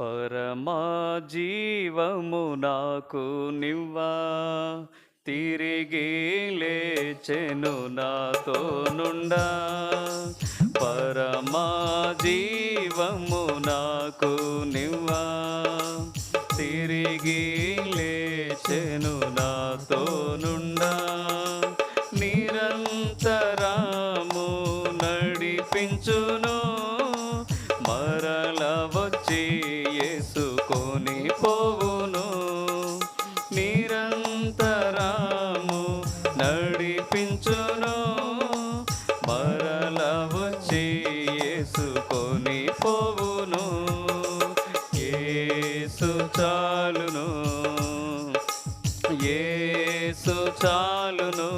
పరమా జీవము నాకు నివ్వా. తిరిగి లేచెను నాతో నుండా. పరమా జీవము నాకు నివ్వా. తిరిగి లేచెను నాతో నుండా. నిరంతరము నడిపించును. నిరంతరము నడిపించును. మరల వచ్చి యేసుకొని పోవును ఏసు చాలును. ఏసు చాలును.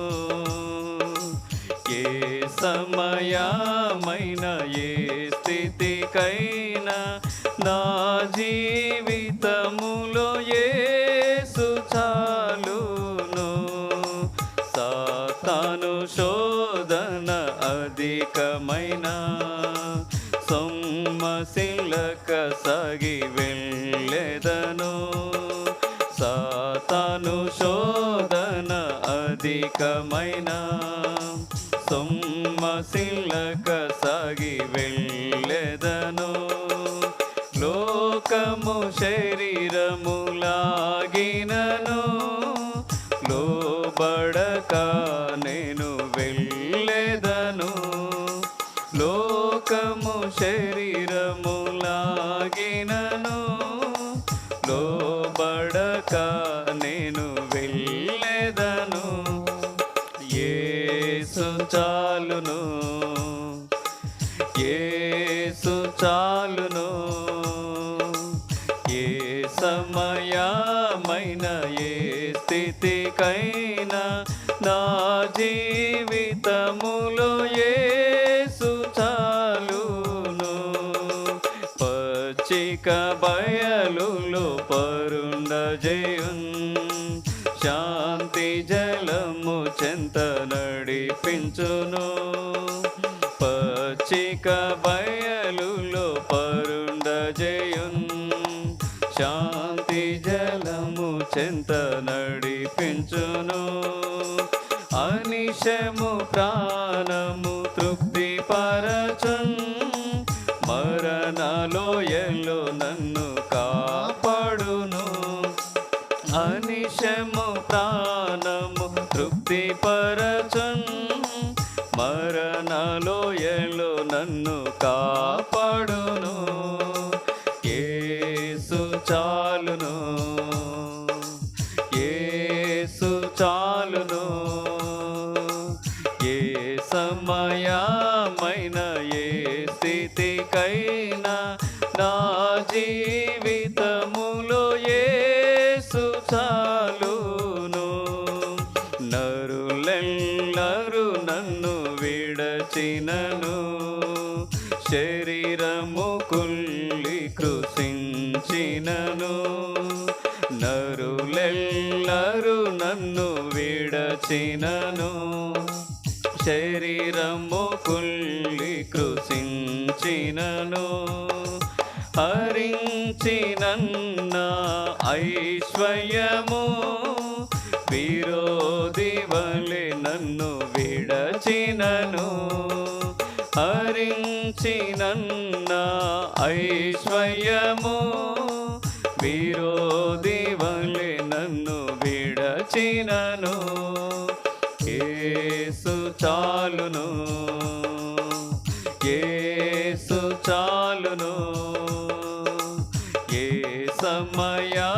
ఏ సమయమైన ఏ స్థితికైనా నా జీవితములో శోధన అధికమైన సొమ్మశిలక సాగి వెళ్ళెదను. సాతాను శోధన అధికమైన సొమ్మశిలక సాగి వెళ్ళెదను. లోకము శరీరము లోకము శరీరములాగినను. లోబడక నేను వెళ్ళేదను. ఏసు చాలును. ఏసు చాలును. ఏ సమయమైన ఏ స్థితికైనా నా జీవితములో ఏ పరుండ పరుండజేయున్. శాంతి జలము చెంత నడిపించును. పచ్చిక బయలులో పరుండ పరుండజేయున్. శాంతి జలము చెంత నడిపించును. అనిశము ప్రాణము తృప్తి పరచును అనిశము ప్రాణము తృప్తి మరణలో ఎల్లో నన్ను కాపాడును. ఏసు చాలును. ఏసు చాలును. ఏ సమయమైన ఏ స్థితికైనా నా జీవితము విడచినను. శరీరము కుల్లి కృషించినను నరులెల్లరు నన్ను విడచినను. శరీరము కుల్లి కృషించినను హరించినన్న ఐశ్వర్యము. హరించినన్న ఐశ్వర్యము విరోధి వలె నన్ను విడచినను. ఏసు చాలును ఏసు చాలును. ఏ సమయా